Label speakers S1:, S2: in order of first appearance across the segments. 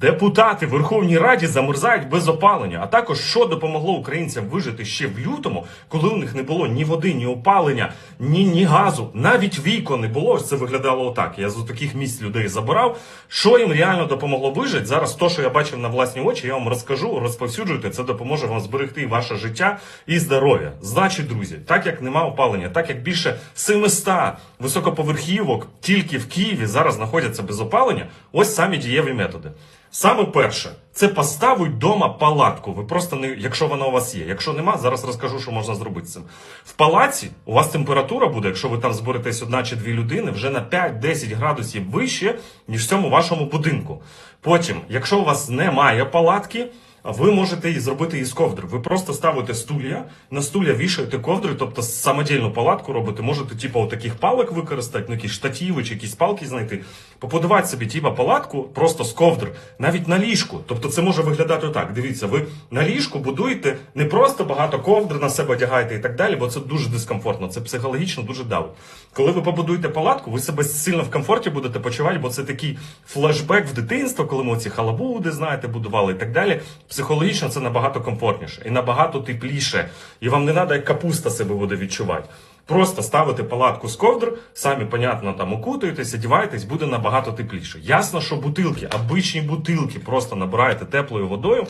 S1: Депутати в Верховній Раді замерзають без опалення. А також що допомогло українцям вижити ще в лютому, коли у них не було ні води, ні опалення, ні, ні газу, навіть вікон не було. Це виглядало отак. Я з таких місць людей забирав. Що їм реально допомогло вижити? Зараз то, що я бачив на власні очі, я вам розкажу, розповсюджуйте. Це допоможе вам зберегти ваше життя і здоров'я. Значить, друзі, так як нема опалення, так як більше 700 високоповерхівок тільки в Києві зараз знаходяться без опалення, ось самі дієві методи. Саме перше, це поставить вдома палатку. Ви просто не, якщо вона у вас є. Якщо нема, зараз розкажу, що можна зробити з цим. В палаці у вас температура буде, якщо ви там зберетесь одна чи дві людини, вже на 5-10 градусів вище, ніж в цьому вашому будинку. Потім, якщо у вас немає палатки, ви можете і зробити із ковдри. Ви просто ставите стулья, на стулья вішаєте ковдри, тобто самодільну палатку робите. Можете, типу, отаких палок використати, ну якісь штатіви чи якісь палки знайти. Побудувати собі, типу, палатку просто з ковдр, навіть на ліжку. Тобто це може виглядати так. Дивіться, ви на ліжку будуєте не просто багато ковдр на себе одягаєте і так далі, бо це дуже дискомфортно, це психологічно дуже давить. Коли ви побудуєте палатку, ви себе сильно в комфорті будете почувати, бо це такий флешбек в дитинство, коли ми ці халабуди, знаєте, будували і так далі. Психологічно це набагато комфортніше і набагато тепліше. І вам не треба як капуста себе буде відчувати. Просто ставите палатку з ковдр, самі, понятно, там окутуєтесь, одіваєтесь, буде набагато тепліше. Ясно, що бутилки, обичні бутилки, просто набираєте теплою водою.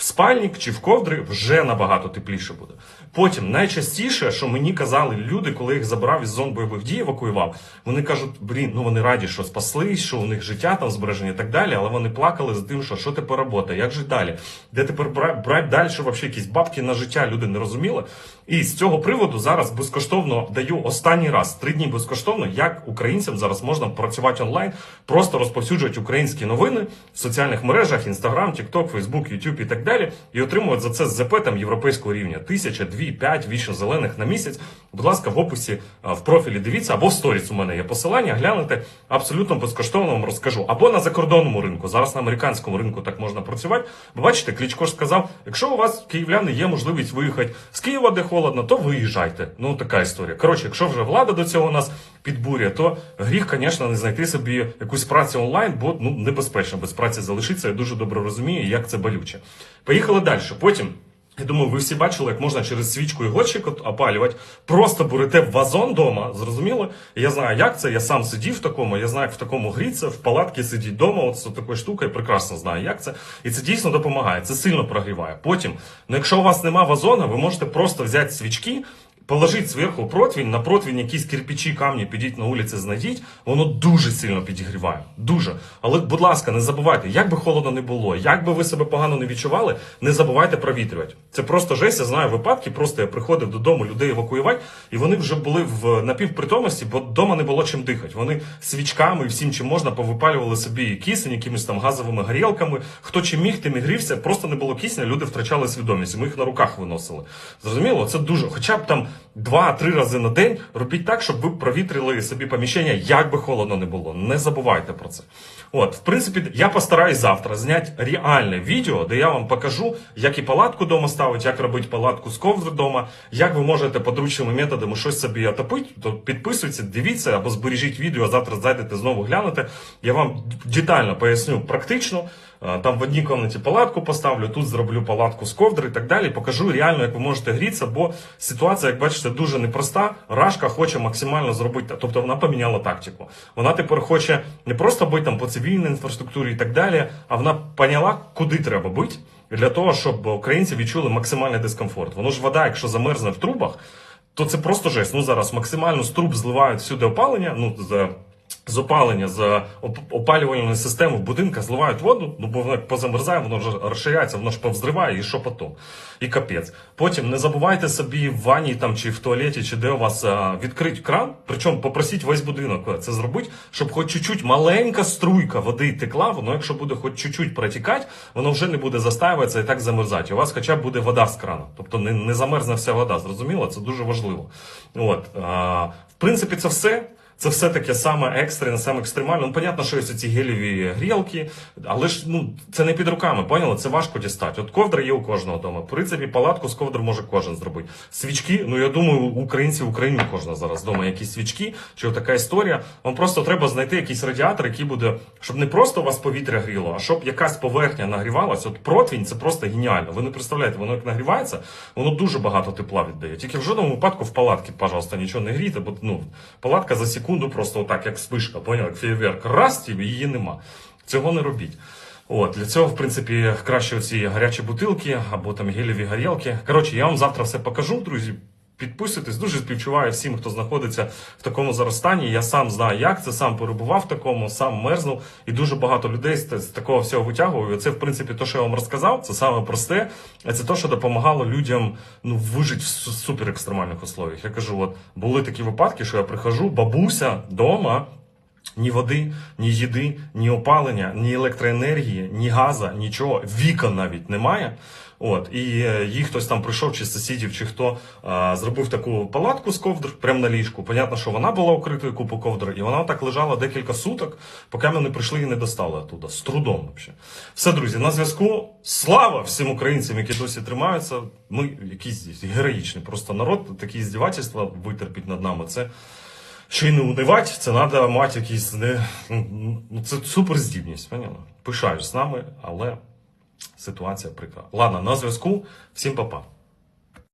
S1: В спальник чи в ковдри вже набагато тепліше буде. Потім найчастіше, що мені казали люди, коли їх забрав із зон бойових дій, евакуював, вони кажуть, блін, ну вони раді, що спаслись, що у них життя там збережені і так далі, але вони плакали за тим, що що тепер робота, як жити далі? Де тепер брати далі, взагалі якісь бабки на життя люди не розуміли. І з цього приводу зараз безкоштовно даю останній раз три дні безкоштовно, як українцям зараз можна працювати онлайн, просто розповсюджувати українські новини в соціальних мережах, Інстаграм, Тікток, Фейсбук, Ютуб і так далі, і отримувати за це ЗП там європейського рівня. Тисяча, дві, п'ять вічно зелених на місяць. Будь ласка, в описі в профілі дивіться, або в сторіс у мене є посилання, глянете абсолютно безкоштовно вам розкажу. Або на закордонному ринку. Зараз на американському ринку так можна працювати. Бо бачите, Кличко ж сказав, якщо у вас київляни є можливість виїхати з Києва, де холодно, то виїжджайте. Ну така історія. Коротше, якщо вже влада до цього нас підбурює, то гріх, звісно, не знайти собі якусь працю онлайн, бо ну небезпечно без праці залишиться. Я дуже добре розумію, як це болюче. Поїхали далі. Потім. Я думаю, ви всі бачили, як можна через свічку і горщик опалювати. Просто бурите вазон вдома, зрозуміло? Я знаю, як це. Я сам сидів в такому, я знаю, як в такому гріться, в палатці сидіть вдома, от з такою штукою, прекрасно знаю, як це. І це дійсно допомагає, це сильно прогріває. Потім, ну якщо у вас нема вазона, ви можете просто взяти свічки. Положіть зверху противень, на противень якісь кирпичі, камні, підіть на вулиці, знайдіть, воно дуже сильно підігріває. Дуже. Але, будь ласка, не забувайте, як би холодно не було, як би ви себе погано не відчували, не забувайте провітрювати. Це просто жесть, я знаю випадки. Просто я приходив додому людей евакуювати, і вони вже були в напівпритомності, бо вдома не було чим дихати. Вони свічками і всім, чим можна, повипалювали собі кисень, якимись там газовими горілками. Хто чим міг, тим і грівся, просто не було кисня, люди втрачали свідомість. Ми їх на руках виносили. Зрозуміло, це дуже, хоча б там два-три рази на день робіть так, щоб ви провітрили собі поміщення, як би холодно не було. Не забувайте про це. От, в принципі, я постараюсь завтра зняти реальне відео, де я вам покажу, як і палатку вдома ставити, як робити палатку з ковдр вдома, як ви можете подручними методами щось собі отопити, то підписуйтесь, дивіться або збережіть відео, завтра зайдете знову глянете. Я вам детально поясню практично. Е, Там в одній кімнаті палатку поставлю, тут зроблю палатку з ковдри і так далі. Покажу реально, як ви можете грітися, бо ситуація, як бачите, дуже непроста. Рашка хоче максимально зробити, тобто вона поміняла тактику. Вона тепер хоче не просто бути там по цивільній інфраструктурі і так далі, а вона поняла, куди треба бути для того, щоб українці відчули максимальний дискомфорт. Воно ж вода, якщо замерзне в трубах, то це просто жесть. Ну зараз максимально з труб зливають всюди опалення. Ну за з опалення, з оп- опалювальної системи в будинках зливають воду, ну бо воно позамерзає, воно вже розширяється, воно ж повзриває, і що потім? І капець. Потім не забувайте собі в ванні там чи в туалеті, чи де у вас відкрить кран. Причому попросіть весь будинок це зробити, щоб хоч чуть-чуть маленька струйка води текла, воно, якщо буде хоч чуть-чуть протікати, воно вже не буде застаюватися і так замерзати. У вас хоча б буде вода з крана. Тобто не, не замерзне вся вода. Зрозуміло? Це дуже важливо. От, в принципі, це все. Це все таке саме екстрене, саме екстремальне. Ну, понятно, що є ці геліві грілки, але ж ну це не під руками, поняли? Це важко дістати. От ковдра є у кожного вдома. В принципі, палатку з ковдр може кожен зробити. Свічки, ну я думаю, українці в Україні у кожного зараз вдома якісь свічки, чи така історія. Вам просто треба знайти якийсь радіатор, який буде, щоб не просто у вас повітря гріло, а щоб якась поверхня нагрівалась. От противень це просто геніально. Ви не представляєте, воно як нагрівається, воно дуже багато тепла віддає. Тільки в жодному випадку в палатці, пожалуйста, нічого не грійте, бо ну палатка за просто отак, як спишка, поняв, як фейерверк. Раз і її нема. Цього не робіть. От для цього, в принципі, краще оці гарячі бутилки або там гелеві горілки. Коротше, я вам завтра все покажу, друзі. Підписуйтесь, дуже співчуваю всім, хто знаходиться в такому зараз стані. Я сам знаю, як це, сам перебував в такому, сам мерзнув, і дуже багато людей з, такого всього витягував. Це, в принципі, те, що я вам розказав, це саме просте. Це те, що допомагало людям ну, вижити в суперекстремальних условіях. Я кажу, от були такі випадки, що я прихожу, бабуся вдома. Ні води, ні їди, ні опалення, ні електроенергії, ні газа, нічого, вікон навіть немає. От і е, їх хтось там прийшов, чи сусідів, чи хто а, зробив таку палатку з ковдр прямо на ліжку. Понятно, що вона була укритою купу ковдр, і вона так лежала декілька суток, поки ми не прийшли і не достали оттуда. З трудом взагалі. Все, друзі, на зв'язку. Слава всім українцям, які досі тримаються. Ми якісь героїчні. Просто народ такі здівательства витерпіть над нами. Це ще й не унивати, це треба мати якісь не. Ну, це суперздібність, поняла? Пишаюсь з нами, але ситуація прикра. Ладно, на зв'язку. Всім па-па.